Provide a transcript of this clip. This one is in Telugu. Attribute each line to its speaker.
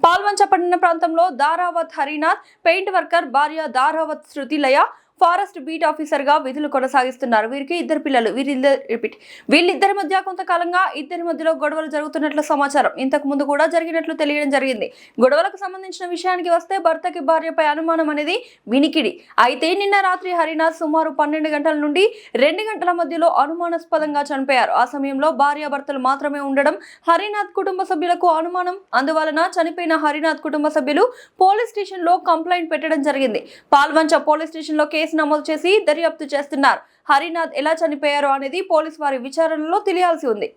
Speaker 1: పాల్వంచ పట్టణ ప్రాంతంలో దారావత్ హరినాథ్ పెయింట్ వర్కర్ భార్య దారావత్ శృతిలయ ఫారెస్ట్ బీట్ ఆఫీసర్గా విధులు కొనసాగిస్తున్నారు. వీరికి ఇద్దరు పిల్లలు. వీరిద్దరు రిపీట్. వీళ్ళిద్దరి మధ్య కొంతకాలంగా ఇద్దరి మధ్యలో గొడవలు జరుగుతున్నట్లు సమాచారం. ఇంతకు ముందు కూడా జరిగినట్లు తెలియడం జరిగింది. గొడవలకు సంబంధించిన విషయానికి వస్తే భర్తకి భార్యపై అనుమానం అనేది వినికిడి అయితే నిన్న రాత్రి హరినాథ్ సుమారు పన్నెండు గంటల నుండి రెండు గంటల మధ్యలో అనుమానాస్పదంగా చనిపోయారు. ఆ సమయంలో భార్య భర్తలు మాత్రమే ఉండడం హరినాథ్ కుటుంబ సభ్యులకు అనుమానం. అందువలన చనిపోయిన హరినాథ్ కుటుంబ సభ్యులు పోలీస్ స్టేషన్లో కంప్లైంట్ పెట్టడం జరిగింది. పాల్వంచ పోలీస్ స్టేషన్లో కేసు కేసు నమోదు చేసి దర్యాప్తు చేస్తున్నారు. హరినాథ్ ఎలా చనిపోయారో అనేది పోలీసు వారి విచారణలో తెలియాల్సి ఉంది.